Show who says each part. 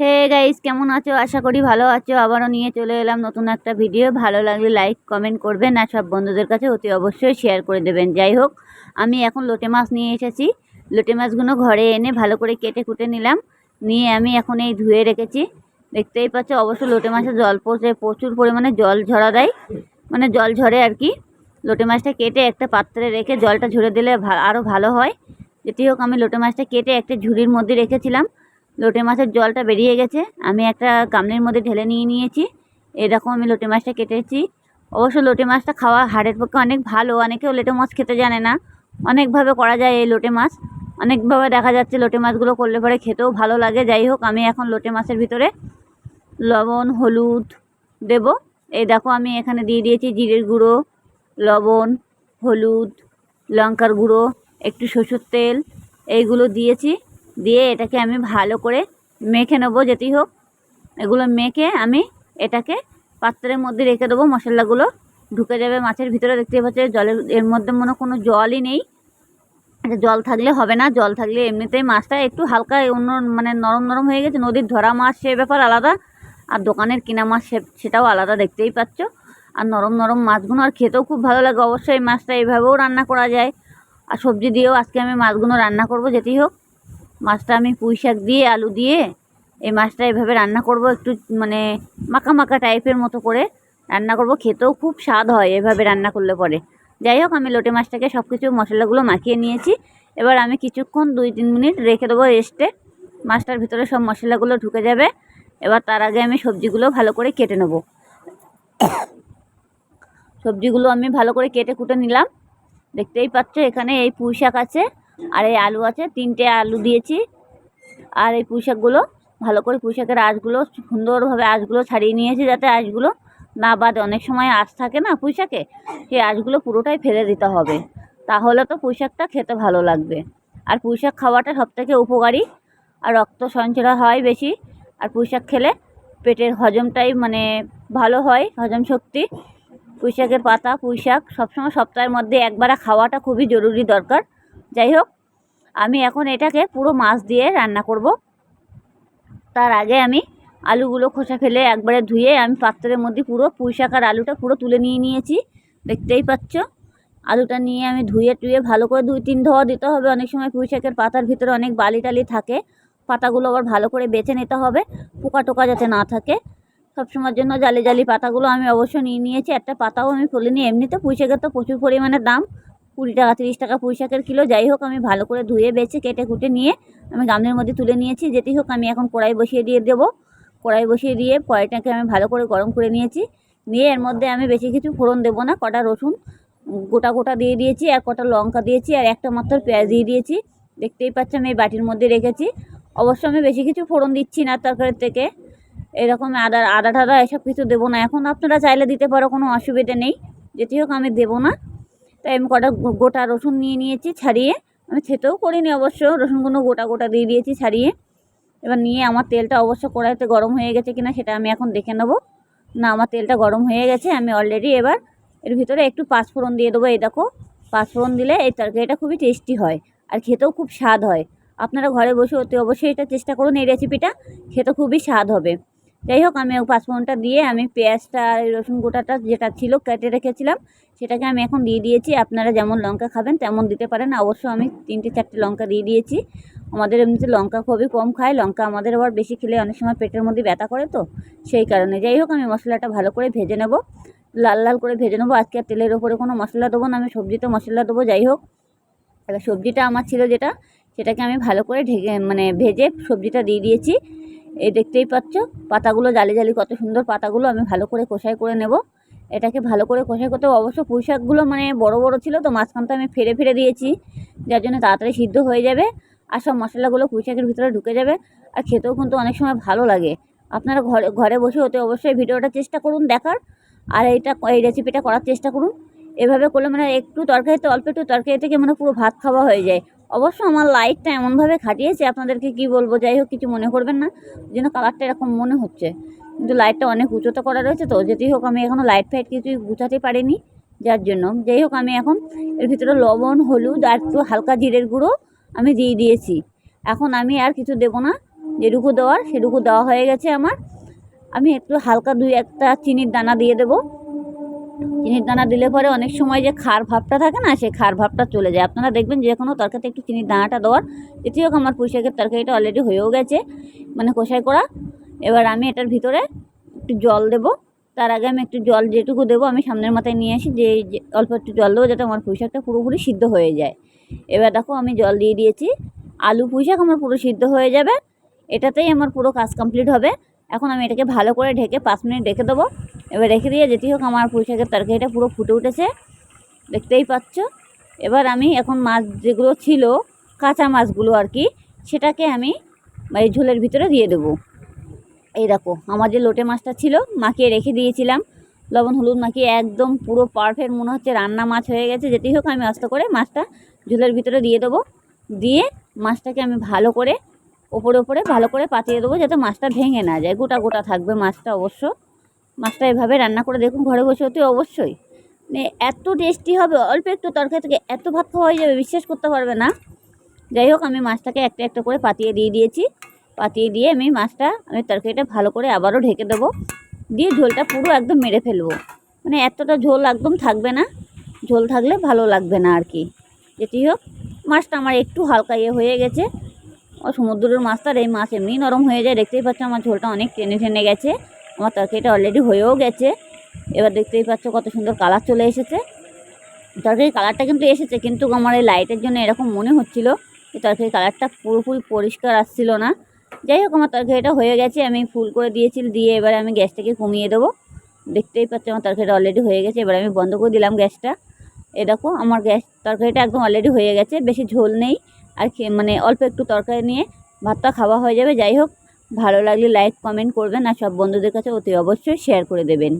Speaker 1: Hey guys, কেমন আছো? আশা করি ভালো আছো। আবারও নিয়ে চলে এলাম নতুন একটা ভিডিও। ভালো লাগলে লাইক, কমেন্ট করবেন আর সব বন্ধুদের কাছে অতি অবশ্যই শেয়ার করে দেবেন। যাই হোক, আমি এখন লোটে মাছ নিয়ে এসেছি। লোটে মাছগুলো ঘরে এনে ভালো করে কেটে কুটে নিলাম। নিয়ে আমি এখন এই ধুয়ে রেখেছি। দেখতেই পাচ্ছ, অবশ্য লোটে মাছের জল পড়ছে, প্রচুর পরিমাণে জল ঝরা দেয়। মানে জল ঝরে আর কি। লোটে মাছটা কেটে একটা পাত্রে রেখে জলটা ঝরে দিলে আরও ভালো হয়। যেটি হোক, আমি লোটে মাছটা কেটে একটা ঝুড়ির মধ্যে রেখেছিলাম। লোটে মাছের জলটা বেরিয়ে গেছে। আমি একটা গামলির মধ্যে ঢেলে নিয়ে নিয়েছি। এরকম আমি লোটে মাছটা কেটেছি। অবশ্য লোটে মাছটা খাওয়া হাড়ের পক্ষে অনেক ভালো। অনেকেও লোটে মাছ খেতে জানে না। অনেকভাবে করা যায় এই লোটে মাছ। অনেকভাবে দেখা যাচ্ছে লোটে মাছগুলো করলে পরে খেতেও ভালো লাগে। যাই হোক, আমি এখন লোটে মাছের ভিতরে লবণ, হলুদ দেব। এই দেখো, আমি এখানে দিয়ে দিয়েছি জিরের গুঁড়ো, লবণ, হলুদ, লঙ্কার গুঁড়ো, একটু সরষের তেল, এইগুলো দিয়েছি। দিয়ে এটাকে আমি ভালো করে মেখে নেব, যেতেই হোক। এগুলো মেখে আমি এটাকে পাত্রের মধ্যে রেখে দেবো, মশলাগুলো ঢুকে যাবে মাছের ভিতরে। দেখতে পাচ্ছি জলের, এর মধ্যে মনে কোনো জলই নেই। জল থাকলে হবে না, জল থাকলে এমনিতেই মাছটা একটু হালকা অন্য মানে নরম নরম হয়ে গেছে। নদীর ধরা মাছ সে ব্যাপার আলাদা, আর দোকানের কিনা মাছ সেটাও আলাদা, দেখতেই পাচ্ছ। আর নরম নরম মাছগুলো আর খেতেও খুব ভালো লাগে। অবশ্যই মাছটা এইভাবেও রান্না করা যায়। আর সবজি দিয়েও আজকে আমি মাছগুলো রান্না করব, যেতেই হোক। মাছটা আমি পুঁই শাক দিয়ে, আলু দিয়ে এই মাছটা এভাবে রান্না করব একটু মানে মাখা মাখা টাইপের মতো করে রান্না করব। খেতেও খুব স্বাদ হয় এভাবে রান্না করলে পরে। যাই হোক, আমি লোটে মাছটাকে সব কিছু মশলাগুলো মাখিয়ে নিয়েছি। এবার আমি কিছুক্ষণ দুই তিন মিনিট রেখে দেবো রেস্টে মাছটার ভিতরে সব মশলাগুলো ঢুকে যাবে। এবার তার আগে আমি সবজিগুলো ভালো করে কেটে নেব। সবজিগুলো আমি ভালো করে কেটে কুটে নিলাম। দেখতেই পাচ্ছ এখানে এই পুঁই শাক আছে। আর এই আলু আছে, তিনটে আলু দিয়েছি। আর এই পুঁই শাকগুলো ভালো করে পুঁই শাকের আঁশগুলো, সুন্দরভাবে আঁশগুলো ছাড়িয়ে নিয়েছি যাতে আঁশগুলো না বাদে। অনেক সময় আঁশ থাকে না পুঁই শাকে সেই আঁশগুলো পুরোটাই ফেলে দিতে হবে। তাহলে তো পুঁই শাকটা খেতে ভালো লাগবে। আর পুঁই শাক খাওয়াটা সবথেকে উপকারী। আর রক্ত সঞ্চয় হয় বেশি। আর পুঁই শাক খেলে পেটের হজমটাই মানে ভালো হয়, হজম শক্তি। পুঁই শাকের পাতা পুঁই শাক সবসময় সপ্তাহের মধ্যে একবারে খাওয়াটা খুবই জরুরি দরকার। যাই হোক আমি এখন এটাকে পুরো মাছ দিয়ে রান্না করব। তার আগে আমি আলুগুলো খোসা ফেলে একবারে ধুয়ে আমি পাত্রের মধ্যে পুরো পুঁই শাক আর আলুটা পুরো তুলে নিয়ে নিয়েছি। দেখতেই পাচ্ছ? আলুটা নিয়ে আমি ধুয়ে টুয়ে ভালো করে দুই তিন ধোয়া দিতে হবে। অনেক সময় পুঁই শাকের পাতার ভিতরে অনেক বালি টালি থাকে। পাতাগুলো আবার ভালো করে বেছে নিতে হবে, পোকা টোকা যাতে না থাকে। সবসময়ের জন্য জালি জালি পাতাগুলো আমি অবশ্য নিয়ে নিয়েছি। একটা পাতাও আমি ফেলিনি। এমনিতে পুঁই শাকের তো প্রচুর পরিমাণে দাম। কুড়ি টাকা, তিরিশ টাকা পুঁই শাকের কিলো, যাই হোক আমি ভালো করে ধুয়ে, বেছে, কেটে, কুটে নিয়ে আমি গামলির মধ্যে তুলে নিয়েছি। যেটি হোক, আমি এখন কড়াই বসিয়ে দিয়ে দেবো। কড়াই বসিয়ে দিয়ে কড়াইটাকে আমি ভালো করে গরম করে নিয়েছি। নিয়ে এর মধ্যে আমি বেশি কিছু ফোড়ন দেবো না, কটা রসুন গোটা গোটা দিয়ে দিয়েছি, আর কটা লঙ্কা দিয়েছি, আর একটা মাত্র পেঁয়াজ দিয়ে দিয়েছি। দেখতেই পাচ্ছি, আমি এই বাটির মধ্যে রেখেছি। অবশ্য আমি বেশি কিছু ফোড়ন দিচ্ছি না তরকারির থেকে। এরকম আদা আদা টাদা এসব কিছু দেবো না। এখন আপনারা চাইলে দিতে পারো, কোনো অসুবিধে নেই। যেটি হোক, আমি দেবো না। তাই আমি কটা গোটা রসুন নিয়ে নিয়েছি ছাড়িয়ে। আমি খেতেও করিনি অবশ্য, রসুনগুলো গোটা গোটা দিয়ে দিয়েছি ছাড়িয়ে। এবার নিয়ে আমার তেলটা অবশ্য কড়াইতে গরম হয়ে গেছে কিনা সেটা আমি এখন দেখে নেব। না, আমার তেলটা গরম হয়ে গেছে, আমি অলরেডি এবার এর ভিতরে একটু পাঁচফোড়ন দিয়ে দেবো, এই দেখো। পাঁচফোড়ন দিলে এই তরকারিটা খুবই টেস্টি হয় আর খেতেও খুব স্বাদ হয়। আপনারা ঘরে বসে অতি অবশ্যই এটা চেষ্টা করুন, এই রেসিপিটা খেতে খুবই স্বাদ হবে। যাই হোক, আমি পাঁচফোড়নটা দিয়ে আমি পেঁয়াজটা, রসুন গোটাটা যেটা ছিল কেটে রেখেছিলাম, সেটাকে আমি এখন দিয়ে দিয়েছি। আপনারা যেমন লঙ্কা খাবেন তেমন দিতে পারেন। অবশ্য আমি তিনটে চারটে লঙ্কা দিয়ে দিয়েছি। আমাদের এমনিতে লঙ্কা খুবই কম খায়। লঙ্কা আমাদের আবার বেশি খেলে অনেক সময় পেটের মধ্যে ব্যথা করে তো, সেই কারণে। যাই হোক, আমি মশলাটা ভালো করে ভেজে নেব। লাল লাল করে ভেজে নেব। আজকে আর তেলের ওপরে কোনো মশলা দেবো না। আমি সবজিতে মশলা দেবো, যাই হোক। সবজিটা আমার ছিল যেটা, সেটাকে আমি ভালো করে ঢেকে মানে ভেজে সবজিটা দিয়ে দিয়েছি। এই দেখতেই পাচ্ছ, পাতাগুলো জালি জালি কত সুন্দর পাতাগুলো আমি ভালো করে কষাই করে নেব। এটাকে ভালো করে কষাই করতে অবশ্য পুঁই শাকগুলো মানে বড় বড় ছিল তো মাঝখানটা আমি ফেরে ফেরে দিয়েছি, যার জন্য তাড়াতাড়ি সিদ্ধ হয়ে যাবে আর সব মশলাগুলো পুঁই শাকের ভিতরে ঢুকে যাবে আর খেতেও কিন্তু অনেক সময় ভালো লাগে। আপনারা ঘরে ঘরে বসে হতে অবশ্যই ভিডিওটা চেষ্টা করুন দেখার আর এইটা, এই রেসিপিটা করার চেষ্টা করুন। এভাবে করলে মানে একটু তরকারিতে, অল্প একটু তরকারি থেকে মানে পুরো ভাত খাওয়া হয়ে যায়। অবশ্য আমার লাইটটা এমনভাবে খাটিয়েছে, আপনাদেরকে কি বলব? যাই হোক, কিছু মনে করবেন না। যেন কালারটা এরকম মনে হচ্ছে। কিন্তু লাইটটা অনেক উঁচুতে করা রয়েছে তো যেতেই হোক আমি এখনও লাইট ফাইট কিছুই গুছাতে পারিনি যার জন্য। যাই হোক, আমি এখন এর ভিতরে লবণ, হলুদ আর একটু হালকা জিরের গুঁড়ো আমি দিয়ে দিয়েছি। এখন আমি আর কিছু দেবো না। যেটুকু দেওয়ার সেটুকু দেওয়া হয়ে গেছে আমার। আমি একটু হালকা দুই একটা চিনির দানা দিয়ে দেবো। চিনির দানা দিলে পরে অনেক সময় যে খার ভাবটা থাকে না, সেই খার ভাবটা চলে যায়। আপনারা দেখবেন যে কোনো তরকারিতে একটু চিনির দানাটা দেওয়ার যেটি হোক আমার পুঁইশাকের তরকারিটা অলরেডি হয়েও গেছে মানে কষাই করা। এবার আমি এটার ভিতরে একটু জল দেব। তার আগে আমি একটু জল যেটুকু দেবো, আমি সামনের মাথায় নিয়ে আসি যে অল্প একটু জল দেবো যাতে আমার পুঁইশাকটা পুরোপুরি সিদ্ধ হয়ে যায়। এবার দেখো আমি জল দিয়ে দিয়েছি। আলু পুঁইশাক আমার পুরো সিদ্ধ হয়ে যাবে। এটাতেই আমার পুরো কাজ কমপ্লিট হবে। এখন আমি এটাকে ভালো করে ঢেকে পাঁচ মিনিট রেখে দেবো। এবার রেখে দিয়ে যেটি হোক, আমার পুঁইশাকের তরকারিটা পুরো ফুটে উঠেছে। দেখতেই পাচ্ছ? এবার আমি এখন মাছ যেগুলো ছিল, কাঁচা মাছগুলো আর কি, সেটাকে আমি এই ঝোলের ভিতরে দিয়ে দেবো। এই দেখো, আমার যে লোটে মাছটা ছিল, মাখিয়ে রেখে দিয়েছিলাম। লবণ, হলুদ মাখিয়ে একদম পুরো পারফেক্ট মনে হচ্ছে রান্না মাছ হয়ে গেছে। যেটি হোক, আমি আস্তে করে মাছটা ঝোলের ভিতরে দিয়ে দেবো। দিয়ে মাছটাকে আমি ভালো করে, ওপরে ওপরে ভালো করে পাতিয়ে দেবো, যাতে মাছটা ভেঙে না যায়। গোটা গোটা থাকবে মাছটা অবশ্য। মাছটা এভাবে রান্না করে দেখুন, ঘরে বসে হতে অবশ্যই। মানে এত টেস্টি হবে, অল্প একটু তরকারি থেকে এত ভাত খাওয়া হয়ে যাবে, বিশ্বাস করতে পারবে না। যাই হোক, আমি মাছটাকে একটা একটা করে পাতিয়ে দিয়ে দিয়েছি। পাতিয়ে দিয়ে আমি মাছটা, আমি তরকারিটা ভালো করে আবারও ঢেকে দেবো। দিয়ে ঝোলটা পুরো একদম মেরে ফেলব। মানে এতটা ঝোল একদম থাকবে না। ঝোল থাকলে ভালো লাগবে না আর কি। যেটি হোক, মাছটা আমার একটু হালকা ইয়ে হয়ে গেছে। সমুদ্রের মাছটার এই মাছ এমনি নরম হয়ে যায়। দেখতেই পাচ্ছ, আমার ঝোলটা অনেক টেনে টেনে গেছে। আমার তরকারিটা অলরেডি হয়েও গেছে। এবার দেখতেই পাচ্ছ কত সুন্দর কালার চলে এসেছে। তরকারির কালারটা কিন্তু এসেছে, কিন্তু আমার এই লাইটের জন্য এরকম মনে হচ্ছিল যে তরকারির কালারটা পুরোপুরি পরিষ্কার আসছিল না। যাই হোক, আমার তরকারিটা হয়ে গেছে, আমি ফুল করে দিয়েছি, দিয়ে এবারে আমি গ্যাসটাকে কমিয়ে দেবো। দেখতেই পাচ্ছ আমার তরকারিটা অলরেডি হয়ে গেছে, এবার আমি বন্ধ করে দিলাম গ্যাসটা। এ দেখো, আমার গ্যাস, তরকারিটা একদম অলরেডি হয়ে গেছে, বেশি ঝোল নেই। আর মানে অল্প একটু তরকারি নিয়ে ভাতটা খাওয়া হয়ে যাবে, যাই হোক। ভালো লাগলে লাইক কমেন্ট করবেন আর সব বন্ধুদের কাছে অতি অবশ্যই শেয়ার করে দেবেন।